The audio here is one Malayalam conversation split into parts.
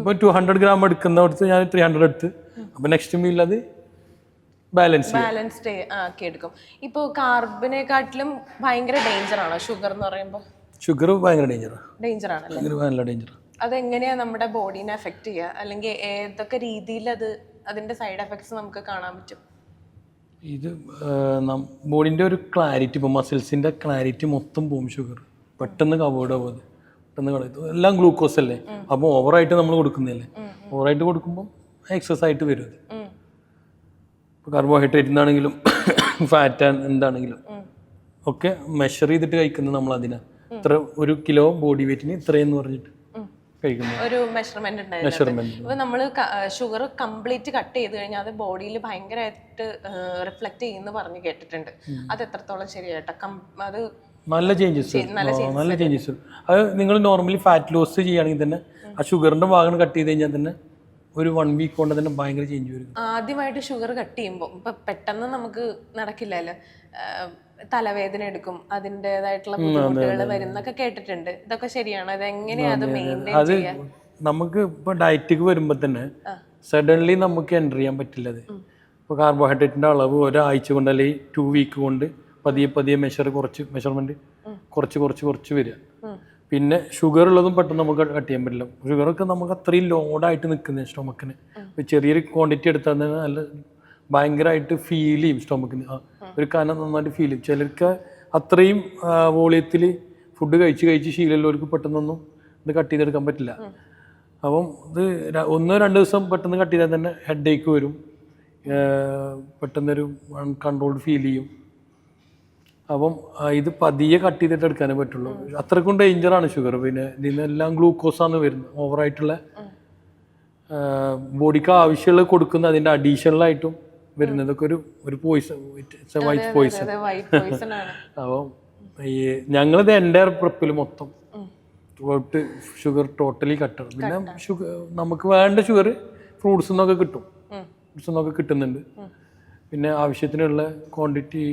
ഇപ്പോൾ ടു ഹൺഡ്രഡ് ഗ്രാം എടുക്കുന്ന അടുത്ത് ഞാൻ ത്രീ ഹൺഡ്രഡ് എടുത്ത്. അപ്പോൾ നെക്സ്റ്റ് മീൽ അത് ബാലൻസ് ബാലൻസ്ഡ് ആക്കി എടുക്കും. ഇപ്പോൾ കാർബിനെക്കാട്ടിലും ഭയങ്കര ഡേഞ്ചർ ആണോ? ഷുഗർ എന്ന് പറയുമ്പോൾ ഷുഗർ ഭയങ്കര ഡേഞ്ചറാണ് ഡേഞ്ചർ ആണല്ലേ? ഡേഞ്ചർ അതെങ്ങനെയാ നമ്മുടെ ബോഡീനെ എഫക്ട് ചെയ്യുക അല്ലെങ്കിൽ ഏതൊക്കെ രീതിയിൽ അത് അതിന്റെ സൈഡ് എഫക്ട്സ് നമുക്ക് കാണാൻ പറ്റും? ഇത് ബോഡിന്റെ ഒരു ക്ലാരിറ്റി ഇപ്പോൾ മസിൽസിന്റെ ക്ലാരിറ്റി മൊത്തം പോകും ഷുഗർ പെട്ടെന്ന് കവേർഡ് ആവും അത്. പെട്ടെന്ന് പറയുന്നത് എല്ലാം ഗ്ലൂക്കോസ് അല്ലേ? അപ്പോൾ ഓവറായിട്ട് നമ്മൾ കൊടുക്കുന്നില്ലേ? ഓവറായിട്ട് കൊടുക്കുമ്പോൾ എക്സസ് ആയിട്ട് വരും അത് ഇപ്പോൾ കാർബോഹൈഡ്രേറ്റ് എന്താണെങ്കിലും ഫാറ്റ് എന്താണെങ്കിലും. ഒക്കെ മെഷർ ചെയ്തിട്ട് കഴിക്കുന്നത് നമ്മൾ അതിനെ. ഇത്ര ഒരു കിലോ ബോഡി വെയിറ്റിന് ഇത്രയെന്ന് പറഞ്ഞിട്ട് ഒരു മെഷർമെന്റ് ഉണ്ടായിരുന്നു ഇപ്പൊ നമ്മൾ ഷുഗർ കംപ്ലീറ്റ് കട്ട് ചെയ്ത് കഴിഞ്ഞാൽ അത് ബോഡിയിൽ ഭയങ്കരമായിട്ട് റിഫ്ലക്ട് ചെയ്യുന്നു പറഞ്ഞു കേട്ടിട്ടുണ്ട്. അത് എത്രത്തോളം ശരിയായിട്ടാ കം- അത് നല്ല ചേഞ്ചസ് നല്ല ചേഞ്ചസ് അത് നിങ്ങൾ നോർമലി ഫാറ്റ് ലോസ് ചെയ്യുകയാണെങ്കിൽ തന്നെ ആ ഷുഗറിന്റെ ഭാഗം കട്ട് ചെയ്ത് കഴിഞ്ഞാൽ തന്നെ ഒരു വൺ വീക്ക് കൊണ്ട് തന്നെ ഭയങ്കര ചേഞ്ച് വരും. ആദ്യമായിട്ട് ഷുഗർ കട്ട് ചെയ്യുമ്പോൾ ഇപ്പൊ പെട്ടെന്ന് നമുക്ക് നടക്കില്ലല്ലോ. തലവേദന എടുക്കും അതിന്റെതായിട്ടുള്ള ബുദ്ധിമുട്ടുകൾ വരുന്നൊക്കെ കേട്ടിട്ടുണ്ട്. ഇതൊക്കെ ശരിയാണ്? അത് എങ്ങനെയാ അത് മെയിന്റെയിൻ നമുക്ക് ഇപ്പൊ ഡയറ്റിക്ക് വരുമ്പോൾ തന്നെ സഡൻലി നമുക്ക് എന്റർ ചെയ്യാൻ പറ്റില്ല അത് ഇപ്പോൾ കാർബോഹൈഡ്രേറ്റിന്റെ അളവ് ഒരാഴ്ച കൊണ്ട് അല്ലെങ്കിൽ ടു വീക്ക് കൊണ്ട് പതിയെ പതിയെ മെഷർ കുറച്ച് മെഷർമെന്റ് കുറച്ച് കുറച്ച് കുറച്ച് വരിക. പിന്നെ ഷുഗർ ഉള്ളതും പെട്ടെന്ന് നമുക്ക് കട്ട് ചെയ്യാൻ പറ്റില്ല. ഷുഗറൊക്കെ നമുക്ക് അത്രയും ലോഡായിട്ട് നിൽക്കുന്ന സ്റ്റൊമക്കിന് ചെറിയൊരു ക്വാണ്ടിറ്റി എടുത്താൽ തന്നെ നല്ല ഭയങ്കരമായിട്ട് ഫീൽ ചെയ്യും സ്റ്റൊമക്കിന് ആ, ഒരു കനം നന്നായിട്ട് ഫീൽ ചെയ്യും. ചിലർക്ക് അത്രയും വോളിയത്തിൽ ഫുഡ് കഴിച്ച് കഴിച്ച് ശീലമുള്ളവർക്ക് പെട്ടെന്നൊന്നും ഇത് കട്ട് ചെയ്തെടുക്കാൻ പറ്റില്ല. അപ്പം ഇത് ഒന്നോ രണ്ട് ദിവസം പെട്ടെന്ന് കട്ട് ചെയ്താൽ തന്നെ ഹെഡ് ഏക്ക് വരും പെട്ടെന്നൊരു അൺകൺട്രോൾഡ് ഫീൽ ചെയ്യും. അപ്പം ഇത് പതിയെ കട്ട് ചെയ്തിട്ട് എടുക്കാനേ പറ്റുള്ളൂ. അത്രക്കും ഡേഞ്ചറാണ് ഷുഗർ പിന്നെ ഇതിനെല്ലാം ഗ്ലൂക്കോസാണ് വരുന്നത് ഓവറായിട്ടുള്ള ബോഡിക്ക് ആവശ്യമുള്ള കൊടുക്കുന്ന അതിന്റെ അഡീഷണലായിട്ടും വരുന്നതൊക്കെ ഒരു ഒരു poison it's a white poison അപ്പം ഈ ഞങ്ങളിത് എന്റെ പ്രപ്പിൽ മൊത്തം. തൊട്ട് ഷുഗർ ടോട്ടലി കട്ടാണ് പിന്നെ ഷുഗർ നമുക്ക് വേണ്ട ഷുഗർ ഫ്രൂട്ട്സ് നിന്നൊക്കെ കിട്ടും. ഫ്രൂട്ട്സ് നിന്നൊക്കെ കിട്ടുന്നുണ്ട്. പിന്നെ ആവശ്യത്തിനുള്ള ക്വാണ്ടിറ്റി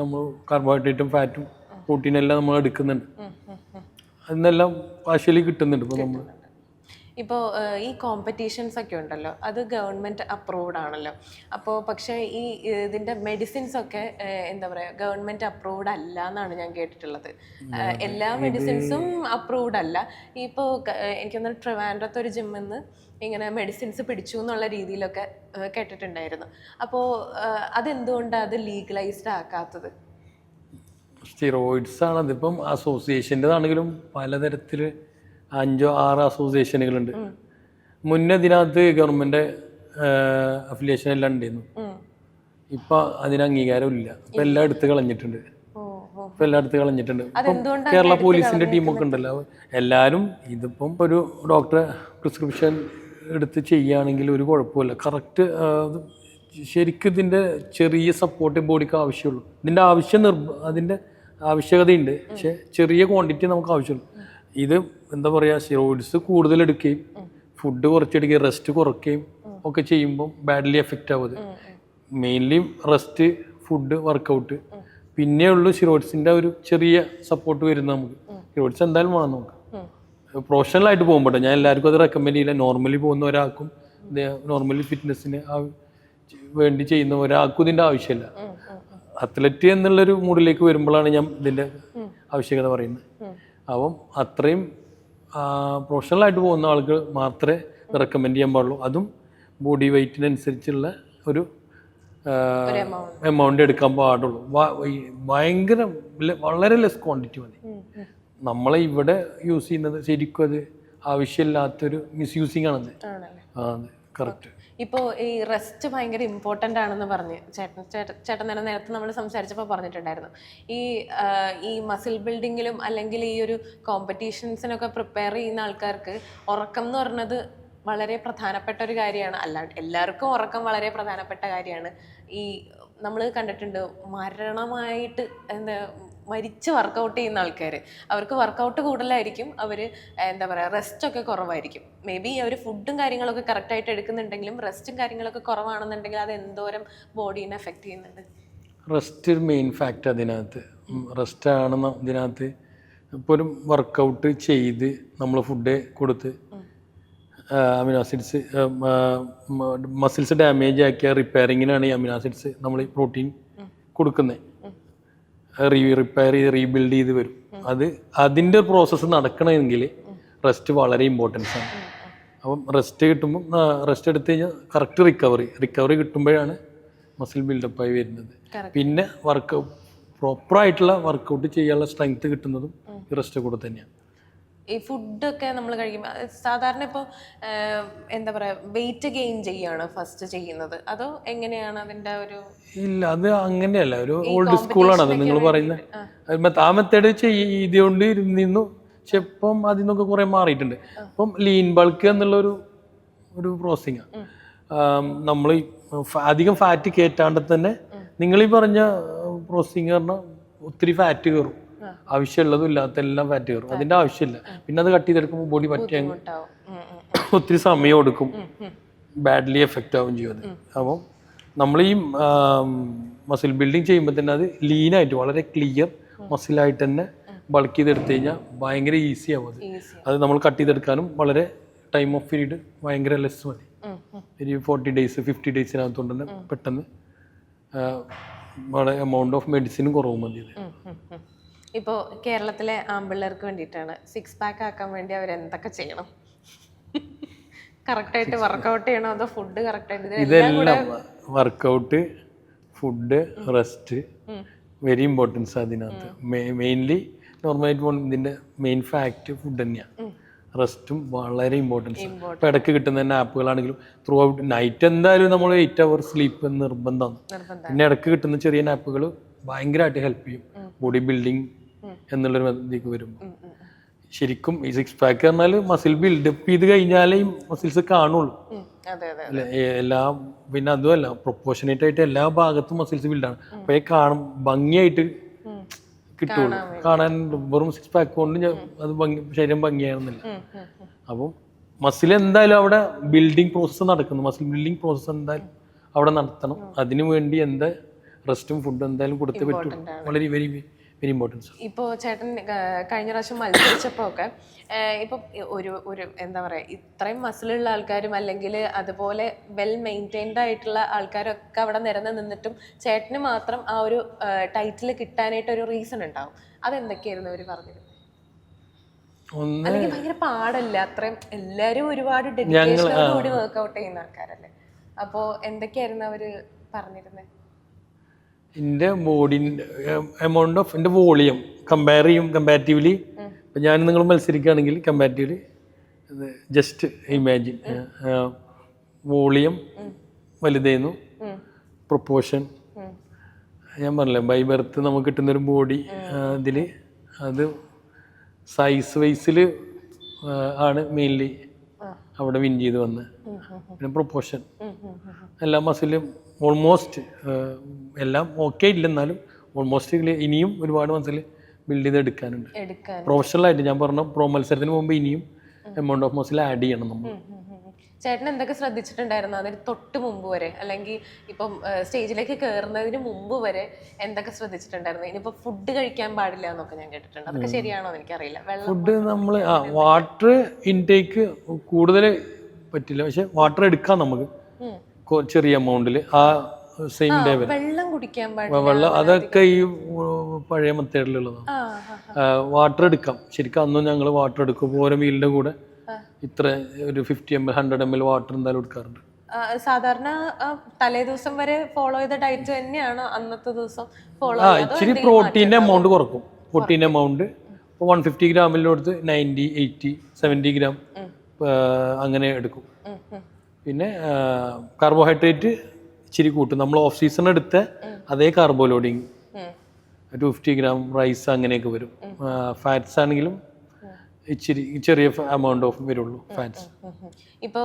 നമ്മൾ കാർബോഹൈഡ്രേറ്റും ഫാറ്റും പ്രോട്ടീനും എല്ലാം നമ്മൾ എടുക്കുന്നുണ്ട്. അതെല്ലാം പാർഷ്യലി കിട്ടുന്നുണ്ട് ഇപ്പോൾ നമ്മൾ ഇപ്പോൾ ഈ കോമ്പറ്റീഷൻസ് ഒക്കെ ഉണ്ടല്ലോ അത് ഗവൺമെന്റ് അപ്രൂവ്ഡ് ആണല്ലോ. അപ്പോൾ പക്ഷേ ഈ ഇതിന്റെ മെഡിസിൻസ് ഒക്കെ എന്താ പറയുക ഗവൺമെന്റ് അപ്രൂവ്ഡ് അല്ല എന്നാണ് ഞാൻ കേട്ടിട്ടുള്ളത്. എല്ലാ മെഡിസിൻസും അപ്രൂവ്ഡ് അല്ല. ഇപ്പോൾ എനിക്കൊന്ന് ട്രിവാൻഡ്രത്ത് ഒരു ജിമ്മിൽ നിന്ന് ഇങ്ങനെ മെഡിസിൻസ് പിടിച്ചു എന്നുള്ള രീതിയിലൊക്കെ കേട്ടിട്ടുണ്ടായിരുന്നു. അപ്പോൾ അതെന്തുകൊണ്ടാണ് അത് ലീഗലൈസ്ഡ് ആക്കാത്തത്? സ്റ്റിറോയിഡ്സ് ആണ് അതിപ്പം അസോസിയേഷന്റെതാണെങ്കിലും പലതരത്തിൽ അഞ്ചോ ആറ് അസോസിയേഷനുകളുണ്ട് മുന്നേ ഇതിനകത്ത് ഗവൺമെന്റ് അഫിലിയേഷൻ എല്ലാം ഉണ്ടായിരുന്നു. ഇപ്പൊ അതിന് അംഗീകാരമില്ല. ഇപ്പൊ എല്ലാം എടുത്ത് കളഞ്ഞിട്ടുണ്ട്. ഇപ്പൊ എല്ലാം എടുത്ത് കളഞ്ഞിട്ടുണ്ട്. കേരള പോലീസിന്റെ ടീമൊക്കെ ഉണ്ടല്ലോ. എല്ലാവരും ഇതിപ്പം ഒരു ഡോക്ടറെ പ്രിസ്ക്രിപ്ഷൻ എടുത്ത് ചെയ്യുകയാണെങ്കിൽ ഒരു കുഴപ്പമില്ല. കറക്റ്റ് ശരിക്കും ഇതിന്റെ ചെറിയ സപ്പോർട്ട് ബോഡിക്ക് ആവശ്യമുള്ളൂ. ഇതിന്റെ ആവശ്യം നിർബ അതിന്റെ ആവശ്യകതയുണ്ട്. പക്ഷെ ചെറിയ ക്വാണ്ടിറ്റി നമുക്ക് ആവശ്യമുള്ളൂ. ഇത് എന്താ പറയുക സ്റ്റിറോയിഡ്സ് കൂടുതൽ എടുക്കുകയും ഫുഡ് കുറച്ചെടുക്കുകയും റെസ്റ്റ് കുറയ്ക്കുകയും ഒക്കെ ചെയ്യുമ്പോൾ ബാഡ്ലി എഫക്റ്റ് ആവുന്നത് മെയിൻലി റെസ്റ്റ് ഫുഡ് വർക്കൗട്ട് പിന്നെ ഉള്ളു സ്റ്റിറോയിഡ്സിന്റെ ഒരു ചെറിയ സപ്പോർട്ട് വരുന്നത് നമുക്ക്. സ്റ്റിറോയിഡ്സ് എന്തായാലും വേണം നമുക്ക്. പ്രൊഫഷണലായിട്ട് പോകുമ്പോൾ ഞാൻ എല്ലാവർക്കും അത് റെക്കമെൻഡ് ചെയ്യില്ല. നോർമലി പോകുന്ന ഒരാൾക്കും നോർമലി ഫിറ്റ്നസ്സിന് വേണ്ടി ചെയ്യുന്ന ഒരാൾക്കും ഇതിന്റെ ആവശ്യമില്ല. അത്ലറ്റ് എന്നുള്ളൊരു മൂഡിലേക്ക് വരുമ്പോഴാണ് ഞാൻ ഇതിന്റെ ആവശ്യകത പറയുന്നത്. അപ്പം അത്രയും പ്രൊഫഷണലായിട്ട് പോകുന്ന ആൾക്ക് മാത്രമേ റെക്കമെൻഡ് ചെയ്യാൻ പാടുള്ളൂ. അതും ബോഡി വെയ്റ്റിനനുസരിച്ചുള്ള ഒരു. എമൗണ്ട് എടുക്കാൻ പാടുള്ളൂ. ഭയങ്കര വളരെ ലെസ് ക്വാണ്ടിറ്റി മതി. നമ്മളെ ഇവിടെ യൂസ് ചെയ്യുന്നത് ശരിക്കും അത് ആവശ്യമില്ലാത്തൊരു മിസ്യൂസിങ് ആണത്. ആ അതെ. കറക്റ്റ് ഇപ്പോൾ ഈ റെസ്റ്റ് ഭയങ്കര ഇമ്പോർട്ടന്റ് ആണെന്ന് പറഞ്ഞ് ചേട്ടൻ ചേട്ടൻ ചേട്ടൻ തന്നെ നേരത്തെ നമ്മൾ സംസാരിച്ചപ്പോൾ പറഞ്ഞിട്ടുണ്ടായിരുന്നു. ഈ ഈ മസിൽ ബിൽഡിങ്ങിലും അല്ലെങ്കിൽ ഈ ഒരു കോമ്പറ്റീഷൻസിനൊക്കെ പ്രിപ്പയർ ചെയ്യുന്ന ആൾക്കാർക്ക് ഉറക്കം എന്ന് പറഞ്ഞത് വളരെ പ്രധാനപ്പെട്ട ഒരു കാര്യമാണ്. അല്ലാണ്ട് എല്ലാവർക്കും ഉറക്കം വളരെ പ്രധാനപ്പെട്ട കാര്യമാണ്. ഈ നമ്മൾ കണ്ടിട്ടുണ്ട് മരണമായിട്ട് എന്താ മരിച്ച് വർക്കൗട്ട് ചെയ്യുന്ന ആൾക്കാർ അവർക്ക് വർക്കൗട്ട് കൂടുതലായിരിക്കും. അവർ എന്താ പറയുക റെസ്റ്റ് ഒക്കെ കുറവായിരിക്കും. മേ ബി അവർ ഫുഡും കാര്യങ്ങളൊക്കെ കറക്റ്റായിട്ട് എടുക്കുന്നുണ്ടെങ്കിലും റെസ്റ്റും കാര്യങ്ങളൊക്കെ കുറവാണെന്നുണ്ടെങ്കിൽ അത് എന്തോരം ബോഡീനെ എഫക്റ്റ് ചെയ്യുന്നുണ്ട്? റെസ്റ്റ് ഒരു മെയിൻ ഫാക്ടർ അതിനകത്ത്. റെസ്റ്റ് ആണെന്ന ന- ഇതിനകത്ത് ഇപ്പോൾ ഒരു വർക്കൗട്ട് ചെയ്ത് നമ്മൾ ഫുഡ് കൊടുത്ത് അമിനോ ആസിഡ്സ് മസിൽസ് ഡാമേജ് ആക്കിയ റിപ്പയറിങ്ങിനാണ് ഈ അമിനോ ആസിഡ്സ് നമ്മൾ ഈ പ്രോട്ടീൻ കൊടുക്കുന്നത് റീ റിപ്പയർ ചെയ്ത് റീബിൽഡ് ചെയ്ത് വരും. അത് അതിന്റെ പ്രോസസ്സ് നടക്കണമെങ്കിൽ റെസ്റ്റ് വളരെ ഇമ്പോർട്ടൻസ് ആണ്. അപ്പം റെസ്റ്റ് കിട്ടുമ്പോൾ റെസ്റ്റ് എടുത്തു കഴിഞ്ഞാൽ കറക്റ്റ് റിക്കവറി റിക്കവറി കിട്ടുമ്പോഴാണ് മസിൽ ബിൽഡപ്പായി വരുന്നത്. പിന്നെ വർക്ക് പ്രോപ്പറായിട്ടുള്ള വർക്കൗട്ട് ചെയ്യാനുള്ള സ്ട്രെങ്ത് കിട്ടുന്നതും റെസ്റ്റ് കൂടെ തന്നെയാണ്. ഈ ഫുഡൊക്കെ നമ്മൾ കഴിക്കുമ്പോൾ സാധാരണ ഇപ്പോൾ എന്താ പറയുക വെയിറ്റ് ഗെയിൻ ചെയ്യാണ് ഫസ്റ്റ് ചെയ്യുന്നത്. അതോ എങ്ങനെയാണ് അതിന്റെ ഒരു ഇല്ല അത് അങ്ങനെയല്ല. ഒരു ഓൾഡ് സ്കൂളാണ് അത് നിങ്ങൾ പറയുന്നത്. ആ. മെത്തേഡ് ചെയ്തുകൊണ്ട് ഇരുന്നിരുന്നു പക്ഷെ ഇപ്പം അതിൽ നിന്നൊക്കെ കുറേ മാറിയിട്ടുണ്ട്. ഇപ്പം ലീൻ ബൾക്ക് എന്നുള്ളൊരു ഒരു പ്രോസസ്സിങ് നമ്മൾ അധികം ഫാറ്റ് കയറ്റാണ്ട് തന്നെ നിങ്ങൾ ഈ പറഞ്ഞ പ്രോസസ്സിങ് പറഞ്ഞാൽ ഒത്തിരി ഫാറ്റ് കയറും ആവശ്യമുള്ളതും ഇല്ലാത്ത എല്ലാം ഫാറ്റ് കയറും. അതിന്റെ ആവശ്യമില്ല. പിന്നെ അത് കട്ട് ചെയ്തെടുക്കുമ്പോൾ ബോഡി പറ്റിയ ഒത്തിരി സമയം എടുക്കും. ബാഡ്ലി എഫക്റ്റ് ആവും ചെയ്യും അത് അപ്പം നമ്മൾ ഈ മസിൽ ബിൽഡിങ് ചെയ്യുമ്പോൾ തന്നെ അത് ലീനായിട്ട് വളരെ ക്ലിയർ മസിലായിട്ട് തന്നെ ബൾക്ക് ചെയ്തെടുത്തു കഴിഞ്ഞാൽ ഭയങ്കര ഈസി ആവും അത്. അത് നമ്മൾ കട്ട് ചെയ്തെടുക്കാനും വളരെ ടൈം ഓഫ് പീരീഡ് ഭയങ്കര ലെസ് മതി. ഒരു ഫോർട്ടി ഡേയ്സ് ഫിഫ്റ്റി ഡേയ്സിനകത്തുകൊണ്ട് തന്നെ പെട്ടെന്ന് വളരെ എമൗണ്ട് ഓഫ് മെഡിസിനും കുറവ് മതി ഇത് ഉം, ഉം, ഉം. ഇപ്പോ കേരളത്തിലെ ആമ്പിള്ളേർക്ക് വേണ്ടിയിട്ടാണ് സിക്സ് പാക്ക് ആക്കാൻ വേണ്ടി അവർ എന്തൊക്കെ ചെയ്യണം? കറക്റ്റായിട്ട് വർക്കൗട്ട് ചെയ്യണോ അതോ ഫുഡ് കറക്റ്റായിട്ട് ഇതെല്ലാം workout food rest very importance അതിനകത്ത്. മെയിൻലി നോർമലായിട്ട് പോകുന്ന ഇതിന്റെ മെയിൻ ഫാക്റ്റ് ഫുഡ് തന്നെയാണ് റെസ്റ്റും വളരെ ഇമ്പോർട്ടൻസ് ഇപ്പം ഇടയ്ക്ക് കിട്ടുന്ന തന്നെ ആപ്പുകളാണെങ്കിലും ത്രൂ ഔട്ട് നൈറ്റ് എന്തായാലും നമ്മൾ എയ്റ്റ് അവർ സ്ലീപ്പ് നിർബന്ധമാണ്. നിർബന്ധം പിന്നെ ഇടയ്ക്ക് കിട്ടുന്ന ചെറിയ ആപ്പുകൾ ഭയങ്കരമായിട്ട് ഹെൽപ്പ് ചെയ്യും. ബോഡി ബിൽഡിങ് എന്നുള്ളൊരു ഇതിലേക്ക് വരും ഉം, ഉം, ശരിക്കും ഈ സിക്സ് പാക്ക് പറഞ്ഞാൽ മസിൽ ബിൽഡപ്പ് ചെയ്ത് കഴിഞ്ഞാലേ ഈ മസിൽസ് കാണുള്ളൂ. എല്ലാ പിന്നെ അതുമല്ല പ്രൊപ്പോർഷനേറ്റ് ആയിട്ട് എല്ലാ ഭാഗത്തും മസിൽസ് ബിൽഡാണ് അപ്പൊ ഈ കാണും ഭംഗിയായിട്ട് കിട്ടുള്ളൂ. കാണാൻ വെറും സിക്സ് പാക്ക് കൊണ്ട് അത് ഭംഗി ശരീരം ഭംഗിയായിരുന്നില്ല. അപ്പം മസിൽ എന്തായാലും അവിടെ ബിൽഡിംഗ് പ്രോസസ്സ് നടക്കുന്നു. മസിൽ ബിൽഡിംഗ് പ്രോസസ്സ് എന്തായാലും അവിടെ നടത്തണം. അതിനു വേണ്ടി എന്താ റെസ്റ്റും ഫുഡും എന്തായാലും കൊടുത്തേ പറ്റും വളരെ വെരി വെരി ഇമ്പോർട്ടൻസ് ഇപ്പോൾ ചേട്ടൻ കഴിഞ്ഞ പ്രാവശ്യം മത്സരിച്ചപ്പോൾ ഒക്കെ ഇപ്പം ഒരു ഒരു എന്താ പറയുക ഇത്രയും മസിലുള്ള ആൾക്കാരും അല്ലെങ്കിൽ അതുപോലെ വെൽ മെയിന്റൈൻഡ് ആയിട്ടുള്ള ആൾക്കാരൊക്കെ അവിടെ നിരന്ന് നിന്നിട്ടും ചേട്ടന് മാത്രം ആ ഒരു ടൈറ്റിൽ കിട്ടാനായിട്ട് ഒരു റീസൺ ഉണ്ടാവും. അതെന്തൊക്കെയായിരുന്നു അവർ പറഞ്ഞത്? ഒന്ന് അല്ലെങ്കിൽ ഭയങ്കര പാടല്ല? അത്രയും എല്ലാവരും ഒരുപാട് ഡെഡിക്കേഷനോടുകൂടി വർക്ക്ഔട്ട് ചെയ്യുന്ന ആൾക്കാരല്ലേ? അപ്പോൾ എന്തൊക്കെയായിരുന്നു അവർ പറഞ്ഞിരുന്നത് എന്റെ ബോഡിന്റെ എമൗണ്ട് ഓഫ് എന്റെ വോളിയം കമ്പയർ ചെയ്യും കമ്പാരിറ്റീവ്ലി ഇപ്പം ഞാൻ നിങ്ങൾ മത്സരിക്കുകയാണെങ്കിൽ കമ്പാരിറ്റീവ്ലി ജസ്റ്റ് ഇമാജിൻ വോളിയം വലുതായിരുന്നു പ്രൊപ്പോഷൻ ഞാൻ പറഞ്ഞില്ലേ ബൈ ബർത്ത് നമുക്ക് കിട്ടുന്നൊരു ബോഡി ഇതിൽ അത് സൈസ് വൈസിൽ ആണ് മെയിൻലി അവിടെ വിൻ ചെയ്ത് വന്ന്. പിന്നെ പ്രൊപ്പോഷൻ എല്ലാ മസിലും ഓൾമോസ്റ്റ് എല്ലാം ഓക്കെ ഇല്ലെന്നാലും ഓൾമോസ്റ്റ് ഇനിയും ഒരുപാട് മനസ്സിൽ ബിൽഡ് ചെയ്ത് എടുക്കാനുണ്ട്. പ്രൊഫഷണൽ പ്രൊഫഷണലായിട്ട് ഞാൻ പറഞ്ഞ പ്രോ മത്സരത്തിന് മുമ്പ് ഇനിയും എമൗണ്ട് ഓഫ് മസിൽ ആഡ് ചെയ്യണം നമ്മൾ. ചേട്ടൻ എന്തൊക്കെ ശ്രദ്ധിച്ചിട്ടുണ്ടായിരുന്നു? അതിന് തൊട്ട് മുമ്പ് വരെ അല്ലെങ്കിൽ ഇപ്പം സ്റ്റേജിലേക്ക് കയറുന്നതിന് മുമ്പ് വരെ എന്തൊക്കെ ശ്രദ്ധിച്ചിട്ടുണ്ടായിരുന്നു? ഇനിയിപ്പോ ഫുഡ് കഴിക്കാൻ പാടില്ല എന്നൊക്കെ ഞാൻ കേട്ടിട്ടുണ്ട്. അതൊക്കെ ശരിയാണോ എനിക്ക് അറിയില്ല ഫുഡ് നമ്മൾ വാട്ടർ ഇൻടേക്ക് കൂടുതൽ പറ്റില്ല. പക്ഷെ വാട്ടർ എടുക്കാം നമുക്ക്. ചെറിയ എമൗണ്ടിൽ ആ സെയിം ഡേ വരെ വെള്ളം കുടിക്കാൻ വെള്ളം അതൊക്കെ ഈ പഴയ മെത്തേഡിലുള്ളതാണ് വാട്ടർ എടുക്കാം. ശരിക്കും അന്നും ഞങ്ങൾ വാട്ടർ എടുക്കും. ഓരോ മീലിന്റെ കൂടെ ഇത്ര ഒരു fifty M L hundred M L water എന്തായാലും എടുക്കാറുണ്ട്. സാധാരണ തലേ ദിവസം വരെ ഫോളോ ചെയ്ത ഡയറ്റ് തന്നെയാണ് അന്നത്തെ ദിവസം ഫോളോ ആ ഇച്ചിരി പ്രോട്ടീന്റെ എമൗണ്ട് കുറക്കും. പ്രോട്ടീൻ എമൗണ്ട് ഇപ്പോൾ വൺ ഫിഫ്റ്റി ഗ്രാമിലോടുത്ത് നയന്റി എയ്റ്റി സെവന്റി ഗ്രാം അങ്ങനെ എടുക്കും. പിന്നെ കാർബോഹൈഡ്രേറ്റ് ഇച്ചിരി കൂട്ടും. നമ്മൾ ഓഫ് സീസൺ എടുത്ത അതേ carbo loading two fifty gram rice അങ്ങനെയൊക്കെ വരും. ഫാറ്റ്സ് ആണെങ്കിലും ഇച്ചിരി ചെറിയ എമൗണ്ട് ഓഫ് വരുള്ളൂ ഫാറ്റ്സ് ഇപ്പോൾ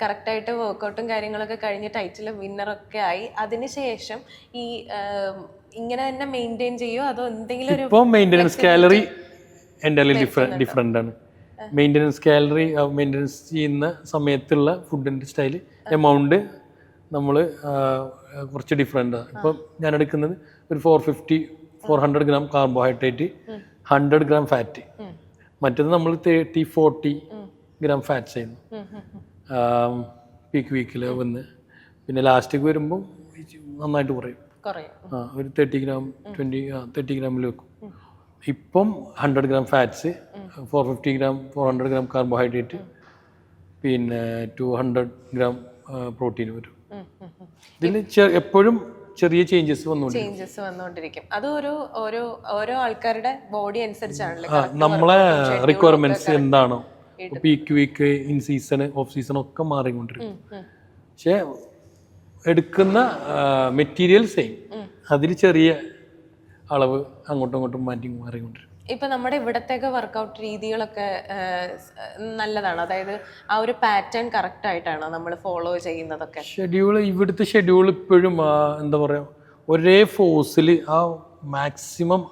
കറക്റ്റായിട്ട് വർക്കൗട്ടും കാര്യങ്ങളൊക്കെ കഴിഞ്ഞ് ടൈറ്റിൽ വിന്നറൊക്കെ ആയി. അതിനുശേഷം ഈ ഇങ്ങനെ തന്നെ മെയിന്റെയിൻ ചെയ്യുമോ അതോ എന്തെങ്കിലും ഒരു ഇപ്പോൾ മെയിന്റനൻസ് കാലറി എന്റെ ഡിഫറെന്റ് ആണ്. മെയിന്റനൻസ് കാലറി മെയിന്റനൻസ് ചെയ്യുന്ന സമയത്തുള്ള ഫുഡിന്റെ സ്റ്റൈൽ എമൗണ്ട് നമ്മൾ കുറച്ച് ഡിഫറെന്റ് ആണ് ഇപ്പം ഞാൻ എടുക്കുന്നത് ഒരു four fifty four hundred gram carbohydrate hundred gram fat മറ്റത് നമ്മൾ തേർട്ടി ഫോർട്ടി ഗ്രാം ഫാറ്റ്സ് ആയിരുന്നു ഉം, ഉം, ഉം. പീക്ക് വീക്കിൽ വന്ന്. പിന്നെ ലാസ്റ്റ് വരുമ്പോൾ നന്നായിട്ട് കുറയും. കുറയും. ആ ഒരു തേർട്ടി ഗ്രാം ട്വന്റി തേർട്ടി ഗ്രാമിൽ വെക്കും. ഇപ്പം hundred gram fats four fifty gram four hundred gram carbohydrate പിന്നെ ടു ഹൺഡ്രഡ് ഗ്രാം പ്രോട്ടീൻ വരും. ഇതിൽ എപ്പോഴും ചെറിയ ചേഞ്ചസ് ചേഞ്ചസ് വന്നുകൊണ്ടിരിക്കും. അത് ഓരോ ഓരോ ഓരോ ആൾക്കാരുടെ ബോഡി അനുസരിച്ചാണല്ലോ നമ്മളെ റിക്വയർമെന്റ്സ് എന്താണോ peak week in season off season ഒക്കെ മാറിക്കൊണ്ടിരിക്കും. പക്ഷെ എടുക്കുന്ന മെറ്റീരിയൽ സെയിം അതിൽ ചെറിയ അളവ് അങ്ങോട്ടും ഇങ്ങോട്ടും മാറ്റി മാറിക്കൊണ്ടിരിക്കും. ഇപ്പൊ നമ്മുടെ ഇവിടത്തേക്ക് വർക്കൗട്ട് രീതികളൊക്കെ നല്ലതാണ്. അതായത് ആ ഒരു പാറ്റേൺ കറക്റ്റ് ആയിട്ടാണോ നമ്മൾ ഫോളോ ചെയ്യുന്നതൊക്കെ? ഷെഡ്യൂൾ ഇവിടുത്തെ ഷെഡ്യൂൾ ഇപ്പോഴും എന്താ പറയാ ഒരേ ഫോഴ്സിൽ ആ മാക്സിമം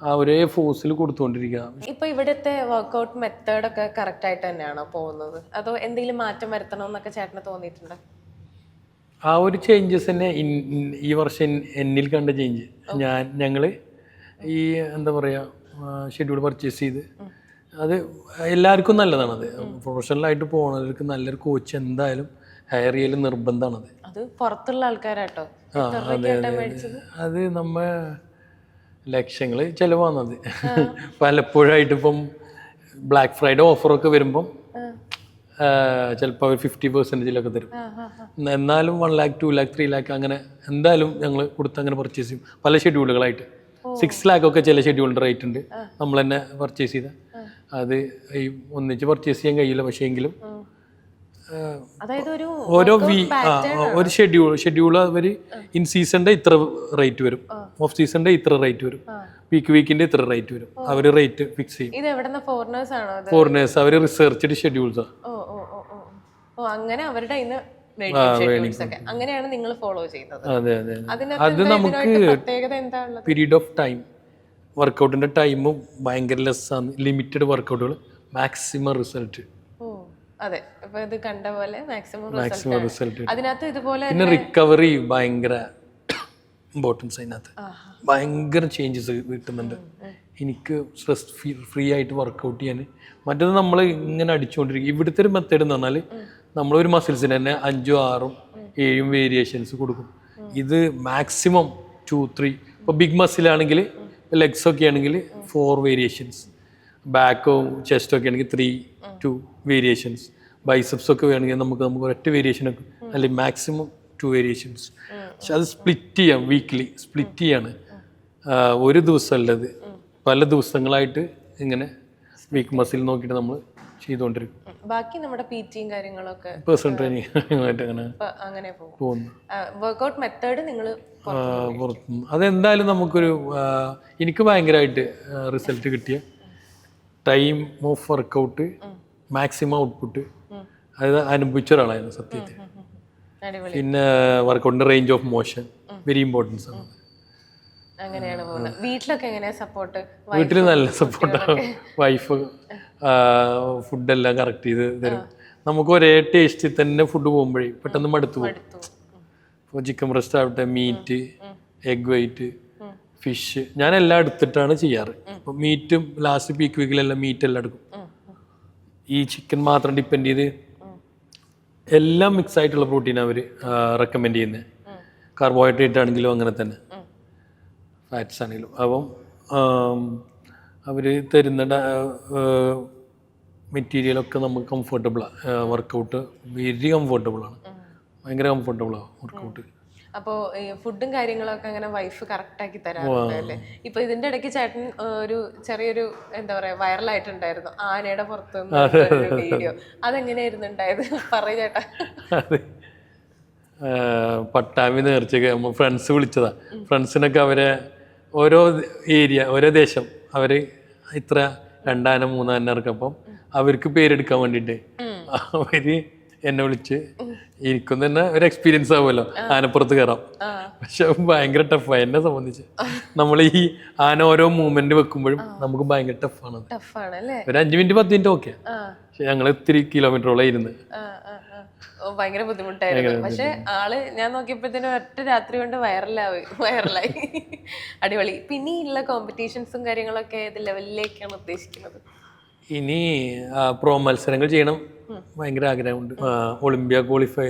ആ ഒരേ ഫോഴ്സിൽ കൊടുത്തുകൊണ്ടിരിക്കുക ഇപ്പൊ ഇവിടുത്തെ വർക്ക്ഔട്ട് മെത്തേഡ് ഒക്കെ കറക്റ്റ് ആയിട്ട് തന്നെയാണോ പോകുന്നത്? അതോ എന്തെങ്കിലും മാറ്റം വരുത്തണം എന്നൊക്കെ ചേട്ടന് തോന്നിയിട്ടുണ്ട്? ആ ഒരു ചേഞ്ചസ് തന്നെ ഈ വർഷം എന്നിൽ കണ്ട ചേഞ്ച് ഞാൻ ഞങ്ങൾ ഈ എന്താ പറയുക ഷെഡ്യൂൾ പർച്ചേസ് ചെയ്ത് അത് എല്ലാവർക്കും നല്ലതാണത്. പ്രൊഫഷണലായിട്ട് പോകുന്നവർക്ക് നല്ലൊരു കോച്ച് എന്തായാലും ഹയർ ചെയ്യൽ നിർബന്ധമാണത് അത് പുറത്തുള്ള ആൾക്കാരാട്ടോ. ആ അതെ അതെ അതെ. അത് നമ്മ ലക്ഷങ്ങൾ ചിലവാണത്. പലപ്പോഴായിട്ട് ഇപ്പം ബ്ലാക്ക് ഫ്രൈഡേ ഓഫറൊക്കെ വരുമ്പം ചിലപ്പോൾ അവർ ഫിഫ്റ്റി പെർസെന്റേജിലൊക്കെ തരും. എന്നാലും one lakh two lakh three lakh അങ്ങനെ എന്തായാലും ഞങ്ങൾ കൊടുത്ത് അങ്ങനെ പർച്ചേസ് ചെയ്യും. പല ഷെഡ്യൂളുകളായിട്ട് സിക്സ് ലാക്ക് ഒക്കെ ചില ഷെഡ്യൂളിന്റെ റേറ്റ് ഉണ്ട്. നമ്മൾ തന്നെ പർച്ചേസ് ചെയ്ത. അത് ഈ ഒന്നിച്ച് പർച്ചേസ് ചെയ്യാൻ കഴിയില്ല. പക്ഷേ എങ്കിലും ഓരോ വി ഒരു ഷെഡ്യൂൾ ഷെഡ്യൂൾ അവർ ഇൻ സീസണിന്റെ ഇത്ര റേറ്റ് വരും. ഓഫ് സീസണിന്റെ ഇത്ര റേറ്റ് വരും. വീക്ക് വീക്കിന്റെ ഇത്ര റേറ്റ് വരും. അവർ റേറ്റ് ഫിക്സ് ചെയ്യും. ഫോറിനേഴ്സ് അവർ റിസർച്ച്ഡ് ഷെഡ്യൂൾസാണ് ഓ അങ്ങനെ അവരുടെ ഇന്ന് അങ്ങനെയാണ് നിങ്ങൾ ഫോളോ ചെയ്യുന്നത്. അതെ അതെ അതെ. നമുക്ക് പ്രത്യേകത എന്താ പീരീഡ് ഓഫ് ടൈം വർക്കൗട്ടിന്റെ ടൈമും ഭയങ്കര ലെസ്സാണ് ലിമിറ്റഡ് വർക്കൗട്ടുകൾ മാക്സിമം റിസൾട്ട് അതെ. അപ്പൊ ഇത് കണ്ട പോലെ മാക്സിമം മാക്സിമം റിസൾട്ട് അതിനകത്ത് ഇതുപോലെ പിന്നെ റിക്കവറി ഭയങ്കര ഇമ്പോർട്ടൻസ് അതിനകത്ത്. ഭയങ്കര ചേഞ്ചസ് കിട്ടുന്നുണ്ട്. എനിക്ക് സ്ട്രെസ് ഫ്രീ ആയിട്ട് വർക്കൗട്ട് ചെയ്യാൻ. മറ്റത് നമ്മൾ ഇങ്ങനെ അടിച്ചുകൊണ്ടിരിക്കും ഇവിടുത്തെ ഒരു മെത്തേഡ് എന്ന് പറഞ്ഞാൽ നമ്മളൊരു മസിൽസിന് തന്നെ അഞ്ചും ആറും ഏഴും വേരിയേഷൻസ് കൊടുക്കും. ഇത് മാക്സിമം ടു ത്രീ ഇപ്പോൾ ബിഗ് മസിലാണെങ്കിൽ ലെഗ്സ് ഒക്കെ ആണെങ്കിൽ ഫോർ വേരിയേഷൻസ് ബാക്കും ചെസ്റ്റും ഒക്കെ ആണെങ്കിൽ ത്രീ ടു വേരിയേഷൻസ് ബൈസപ്സ് ഒക്കെ വേണമെങ്കിൽ നമുക്ക് നമുക്ക് ഒരൊറ്റ വേരിയേഷൻ അല്ലെങ്കിൽ മാക്സിമം ടു വേരിയേഷൻസ് പക്ഷെ അത് സ്പ്ലിറ്റ് ചെയ്യാം വീക്ക്ലി സ്പ്ലിറ്റ് ചെയ്യാണ്. ഒരു ദിവസമല്ലത് പല ദിവസങ്ങളായിട്ട് ഇങ്ങനെ വീക്ക് മസിൽ നോക്കിയിട്ട് നമ്മൾ ചെയ്തുകൊണ്ടിരിക്കും. ബാക്കി നമ്മുടെ പി ടിയും കാര്യങ്ങളൊക്കെ പേഴ്സണൽ ട്രെയിനിങ് ആയിട്ട് അങ്ങനെ അങ്ങനെ പോകും. പോകുന്നു. വർക്കൗട്ട് മെത്തേഡ് നിങ്ങൾ പുറത്തുനിന്ന്. അതെന്തായാലും നമുക്കൊരു എനിക്ക് ഭയങ്കരമായിട്ട് റിസൾട്ട് കിട്ടിയ time of workout maximum output അത് അനുഭവിച്ച ഒരാളായിരുന്നു സത്യത്തിൽ. പിന്നെ വർക്കൗട്ടിന്റെ range of motion very importance ആണ്. അങ്ങനെയാണ് പോകുന്നത്. വീട്ടിലൊക്കെ എങ്ങനെയാ സപ്പോർട്ട് വീട്ടിൽ നല്ല സപ്പോർട്ടാണ് വൈഫ് ഫുഡെല്ലാം കറക്റ്റ് ചെയ്ത് തരും. നമുക്ക് ഒരേ ടേസ്റ്റിൽ തന്നെ ഫുഡ് പോകുമ്പോഴേ പെട്ടെന്ന് മടുത്തു പോകും. ഇപ്പോൾ ചിക്കൻ ബ്രസ്റ്റ് ആവട്ടെ മീറ്റ് എഗ് വൈറ്റ് ഫിഷ് ഞാൻ എല്ലാം എടുത്തിട്ടാണ് ചെയ്യാറ്. അപ്പോൾ മീറ്റും ലാസ്റ്റ് പീക്ക് വീക്കിലെല്ലാം മീറ്റ് എല്ലാം എടുക്കും. ഈ ചിക്കൻ മാത്രം ഡിപ്പെൻഡ് ചെയ്ത് എല്ലാം മിക്സ് ആയിട്ടുള്ള പ്രോട്ടീൻ അവർ റെക്കമെൻഡ് ചെയ്യുന്നത് കാർബോഹൈഡ്രേറ്റ് ആണെങ്കിലും അങ്ങനെ തന്നെ. ഫാറ്റ്സ് ആണെങ്കിലും. അപ്പം അവർ തരുന്ന മെറ്റീരിയലൊക്കെ നമുക്ക് കംഫർട്ടബിളാണ് വർക്കൗട്ട് വെരി കംഫർട്ടബിളാണ് ഭയങ്കര കംഫർട്ടബിളാണ് വർക്കൗട്ട് അപ്പോ ഈ ഫുഡും കാര്യങ്ങളൊക്കെ അങ്ങനെ വൈഫ് കറക്റ്റ് ആക്കി തരാറുണ്ട് അല്ലേ? ഇപ്പൊ ഇതിന്റെ ഇടയ്ക്ക് ചേട്ടൻ ഒരു ചെറിയൊരു എന്താ പറയാ വൈറലായിട്ടുണ്ടായിരുന്നു ആനയുടെ പുറത്ത് വീഡിയോ അതെങ്ങനെയായിരുന്നു ഉണ്ടായത്? പറയ ചേട്ടാ. പട്ടാമി പട്ടാമ്പി നേർച്ചയൊക്കെ ഫ്രണ്ട്സ് വിളിച്ചതാ. ഫ്രണ്ട്സിനൊക്കെ അവരെ ഓരോ ഏരിയ ഓരോ ദേശം. അവർ ഇത്ര രണ്ടാനം മൂന്നാനർക്കപ്പം അവർക്ക് പേരെടുക്കാൻ വേണ്ടിട്ട്. അവർ എന്നെ വിളിച്ച് എനിക്കും തന്നെ ഒരു എക്സ്പീരിയൻസ് ആവുമല്ലോ. ആനപ്പുറത്ത് കയറാം പക്ഷെ ഭയങ്കര ടഫാണ് എന്നെ സംബന്ധിച്ച് നമ്മൾ ഈ ആന ഓരോ മൂവ്മെന്റ് വെക്കുമ്പോഴും നമുക്ക് ഭയങ്കര ടഫാണ് ഒരു അഞ്ച് മിനിറ്റ് പത്ത് മിനിറ്റ് ഓക്കെ പക്ഷെ ഞങ്ങൾ ഇത്തിരി കിലോമീറ്ററോളം ഇരുന്ന്. ഭയങ്കര ബുദ്ധിമുട്ടായിരുന്നു. പക്ഷെ ആൾ ഞാൻ നോക്കിയപ്പോഴത്തേനും ഒറ്റ രാത്രി കൊണ്ട് വൈറലായി വൈറലായി അടിപൊളി. പിന്നെ ഉള്ള കോമ്പറ്റീഷൻസും കാര്യങ്ങളൊക്കെ ഏത് ലെവലിലേക്കാണ് ഉദ്ദേശിക്കുന്നത്? ഇനി പ്രോ മത്സരങ്ങൾ ചെയ്യണം. ഭയങ്കര ആഗ്രഹമുണ്ട്. ഒളിമ്പ്യ ക്വാളിഫൈ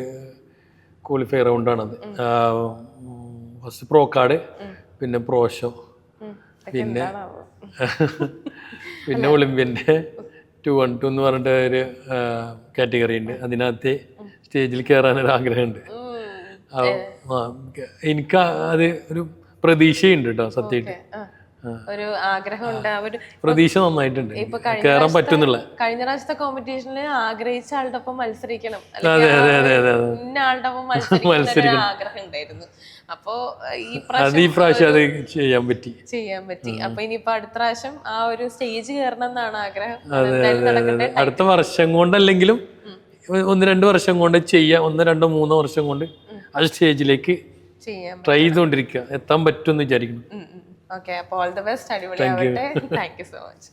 ക്വാളിഫൈ റൗണ്ടാണത് ഫസ്റ്റ് പ്രോ കാർഡ് പിന്നെ പ്രോ ഷോ. പിന്നെ പിന്നെ ഒളിമ്പ്യന്റെ ടു വൺ ടു എന്ന് പറഞ്ഞിട്ട് ഒരു കാറ്റഗറി ഉണ്ട്. അതിനകത്ത് സ്റ്റേജിൽ കയറാനൊരു ആഗ്രഹമുണ്ട് എനിക്ക് അത് ഒരു പ്രതീക്ഷയുണ്ട് കേട്ടോ സത്യമായിട്ട്. ഒരു ആഗ്രഹമുണ്ട് ഉണ്ട് പ്രതീക്ഷ നന്നായിട്ടുണ്ട്. കേറാൻ പറ്റുന്നില്ല. കയറാൻ പറ്റുന്നുള്ള കഴിഞ്ഞ പ്രാവശ്യത്തെ കോമ്പറ്റീഷനിൽ ആഗ്രഹിച്ച ആളുടെ ഒപ്പം മത്സരിക്കണം അതെ അതെ അതെ അതെ അതെ. ഇന്ന ആളുടെ ഒപ്പം മത്സരിക്കണം. ആഗ്രഹം ഉണ്ടായിരുന്നു അപ്പോ ഈ പ്രാവശ്യം അത് ചെയ്യാൻ പറ്റി. ചെയ്യാൻ പറ്റി. അപ്പൊ ഇനിയിപ്പോ അടുത്ത പ്രാവശ്യം ആ ഒരു സ്റ്റേജ് കയറണം എന്നാണ് ആഗ്രഹം. അടുത്ത വർഷം കൊണ്ടല്ലെങ്കിലും ഒന്ന് രണ്ട് വർഷം കൊണ്ട് ചെയ്യാം ഒന്ന് രണ്ടോ മൂന്നോ വർഷം കൊണ്ട് ആ സ്റ്റേജിലേക്ക് ചെയ്യാം ട്രൈ ചെയ്തുകൊണ്ടിരിക്കുക. എത്താൻ പറ്റുമെന്ന് വിചാരിക്കുന്നു. ഓക്കെ അപ്പോൾ all the best അടിപൊളിയാവട്ടെ. Thank you so much